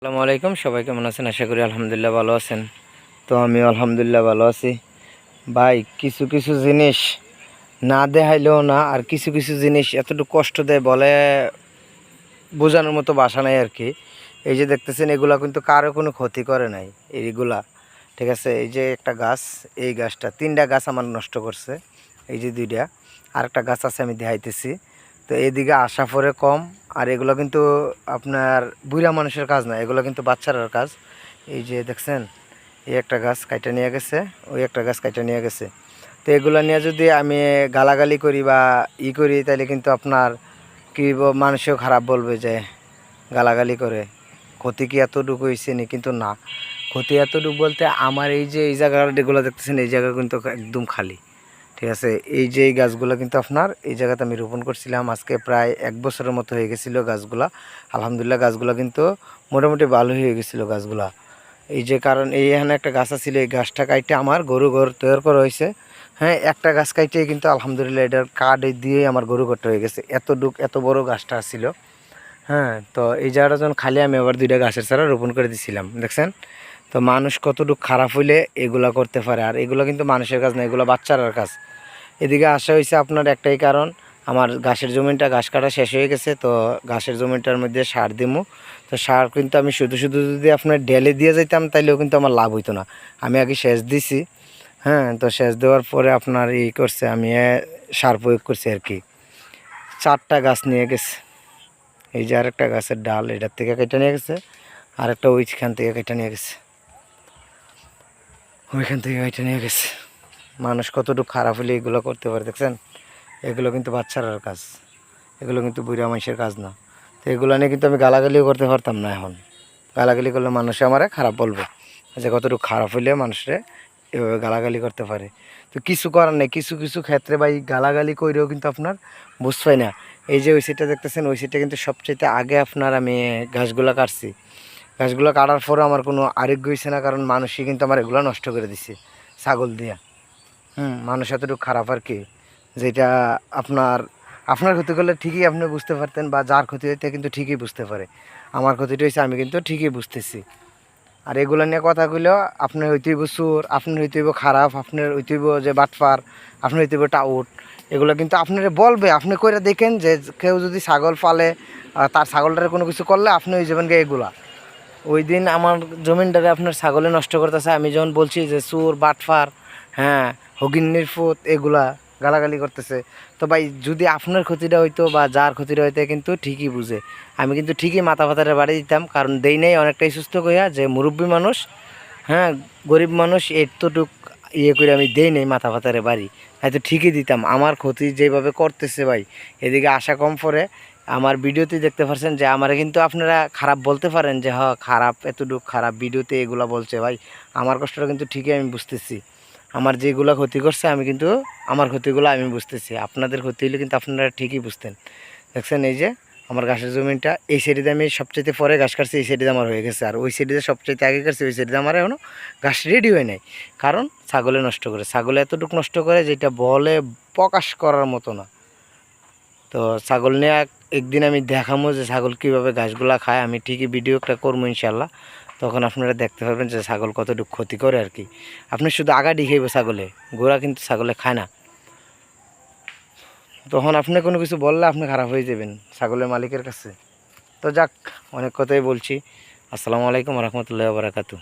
আসসালামু আলাইকুম, সবাই কেমন আছেন? আশা করি আলহামদুলিল্লাহ ভালো আছেন। তো আমি আলহামদুলিল্লাহ ভালো আছি। ভাই, কিছু কিছু জিনিস না দেখাইলেও না, আর কিছু কিছু জিনিস এতটুকু কষ্ট দেয় বলে বোঝানোর মতো বাসা নাই আর কি। এই যে দেখতেছেন, এগুলা কিন্তু কারও কোনো ক্ষতি করে নাই, এইগুলা। ঠিক আছে, এই যে একটা গাছ, এই গাছটা, তিনটা গাছ আমার নষ্ট করছে, এই যে দুইটা। আর একটা গাছ আছে, আমি দেখাইতেছি। তো এইদিকে আশা পরে কম, আর এগুলো কিন্তু আপনার বুড়া মানুষের কাজ না, এগুলো কিন্তু বাচ্চারার কাজ। এই যে দেখছেন, এই একটা গাছ কাইটা নিয়ে গেছে, ওই একটা গাছ কাইটা নিয়ে গেছে। তো এগুলো নিয়ে যদি আমি গালাগালি করি বা ই করি তাহলে কিন্তু আপনার কি মানুষও খারাপ বলবে যে গালাগালি করে। ক্ষতি কি এতটুকু হয়েছে নি? কিন্তু না। ক্ষতি এতটুকু বলতে আমার এই যে, এই জায়গাগুলো দেখতেছেন, এই জায়গা কিন্তু একদম খালি। ঠিক আছে, এই যে গাছগুলো কিন্তু আপনার এই জায়গাতে আমি রোপণ করছিলাম, আজকে প্রায় এক বছরের মতো হয়ে গেছিল গাছগুলা। আলহামদুলিল্লাহ গাছগুলো কিন্তু মোটামুটি ভালো হয়ে গেছিল গাছগুলা। এই যে কারণ এই এখানে একটা গাছ ছিল এই গাছটা কাইটে আমার গরু ঘর তৈরি করা হয়েছে। হ্যাঁ একটা গাছ কাইটে কিন্তু আলহামদুলিল্লাহ এটার কাঠ দিয়ে আমার গরু ঘরটা হয়ে গেছে। এত ডুক এত বড় গাছটা ছিল। হ্যাঁ তো এই জায়গাটা যখন খালি আমি আবার দুইটা গাছের চারা রোপণ করে দিয়েছিলাম দেখছেন? তো মানুষ কতটুকু খারাপ হইলে এগুলা করতে পারে। আর এগুলো কিন্তু মানুষের কাজ না, এগুলো বাচ্চারার কাজ। এদিকে আসা হয়েছে আপনার একটাই কারণ, আমার ঘাসের জমিনটা ঘাস কাটা শেষ হয়ে গেছে, তো ঘাসের জমিনটার মধ্যে সার দিমু। তো সার কিন্তু আমি শুধু শুধু যদি আপনার ডেলে দিয়ে যেতাম তাইলেও কিন্তু আমার লাভ হইতো না। আমি আগে সেচ দিছি হ্যাঁ তো সেচ দেওয়ার পরে আপনার ই করছে, আমি সার প্রয়োগ করছি আর কি। চারটা গাছ নিয়ে গেছে। এই যে আরেকটা গাছের ডাল, এটার থেকে কেটে নিয়ে গেছে, আরেকটা ওইখান থেকে কেটে নিয়ে গেছে। ওইখান থেকে ওইটা নিয়ে গেছে। মানুষ কতটুকু খারাপ হলে এগুলো করতে পারে, দেখছেন? এগুলো কিন্তু বাচ্চারার কাজ। এগুলো কিন্তু বুড়া মানুষের কাজ না। তো এগুলো নিয়ে কিন্তু আমি গালাগালিও করতে পারতাম না এখন। গালাগালি করলে মানুষে আমারে খারাপ বলবে। যে কতটুকু খারাপ হইলে মানুষরে এভাবে গালাগালি করতে পারে। তো কিছু করার নেই। কিছু কিছু ক্ষেত্রে বা এই গালাগালি করেও কিন্তু আপনার বুঝতে না। এই যে ওই সিটটা দেখতেছেন, ওই সিটটা কিন্তু সবচেয়ে আগে আপনার আমি ঘাসগুলো কাটছি। ঘাসগুলো কাটার পরে আমার কোনো আরোগ্য হয়েছে না, কারণ মানুষই কিন্তু আমার এগুলো নষ্ট করে দিছে, ছাগল দিয়া। হুম, মানুষ এতটুকু খারাপ আর কি, যেটা আপনার আপনার ক্ষতি করলে ঠিকই আপনি বুঝতে পারতেন বা যার ক্ষতি হইতে কিন্তু ঠিকই বুঝতে পারে। আমার ক্ষতিটা হয়েছে আমি কিন্তু ঠিকই বুঝতেছি। আর এগুলো নিয়ে কথা কইলেও আপনার হইতেইব সুর আপনার হইতেইব খারাপ আপনার হইতেইব যে বাটফার আপনার হইতেইব টাউট, এগুলো কিন্তু আপনারা বলবে, আপনি কইরা দেখেন যে কেউ যদি ছাগল পালে তার ছাগলটার কোনো কিছু করলে আপনি হয়ে যাবেন গিয়ে এগুলা। ওই দিন আমার জমিনটারে আপনার ছাগলে নষ্ট করতেছে, আমি যখন বলছি যে সুর বাটফার হ্যাঁ হগিন্নির ফুত, এগুলা গালাগালি করতেছে। তো ভাই, যদি আপনার ক্ষতিটা হইতো বা যার ক্ষতিটা হইতে, কিন্তু ঠিকই বুঝে। আমি কিন্তু ঠিকই মাথা ফাতারে বাড়ি দিতাম, কারণ দেই নেই, অনেকটাই সুস্থ কইয়া যে মুরব্বী মানুষ হ্যাঁ গরিব মানুষ, এতটুক ইয়ে করে আমি দেই নেই মাথা ফাতারে বাড়ি। হয়তো ঠিকই দিতাম। আমার ক্ষতি যেভাবে করতেছে ভাই, এদিকে আশা কম পরে আমার ভিডিওতে দেখতে পাচ্ছেন যে আমার কিন্তু আপনারা খারাপ বলতে পারেন যে হ খারাপ, এতটুকু খারাপ ভিডিওতে এগুলা বলছে ভাই। আমার কষ্টটা কিন্তু ঠিকই আমি বুঝতেছি। আমার যেগুলো ক্ষতি করছে, আমি কিন্তু, আমার ক্ষতিগুলো আমি বুঝতেছি। আপনাদের ক্ষতি হলে কিন্তু আপনারা ঠিকই বুঝতেন। দেখছেন এই যে, আমার ঘাসের জমিনটা, এই সাইডে আমি সবচেয়ে পরে ঘাস কাটছি, এই সাইডে আমার হয়ে গেছে। আর ওই সাইডে সবচেয়ে আগে কাটছি, ওই সাইডে আমার এখনও ঘাস রেডি হয় নাই। কারণ ছাগলে নষ্ট করে, ছাগলে এতটুকু নষ্ট করে যেটা বলে প্রকাশ করার মতো না। তো ছাগল নিয়ে একদিন আমি দেখামো যে ছাগল কীভাবে ঘাসগুলা খায়, আমি ঠিকই ভিডিও একটা করব ইনশাল্লাহ তখন আপনারা দেখতে পারবেন যে ছাগল কতটুকু ক্ষতি করে আর কি। আপনি শুধু আগাডি খাইব ছাগলে, গোড়া কিন্তু ছাগলে খায় না। তখন আপনি কোনো কিছু বললে আপনি খারাপ হয়ে যাবেন ছাগলের মালিকের কাছে। তো যাক, অনেক কথাই বলছি। আসসালামু আলাইকুম রহমতুল্লাহ বারাকাতু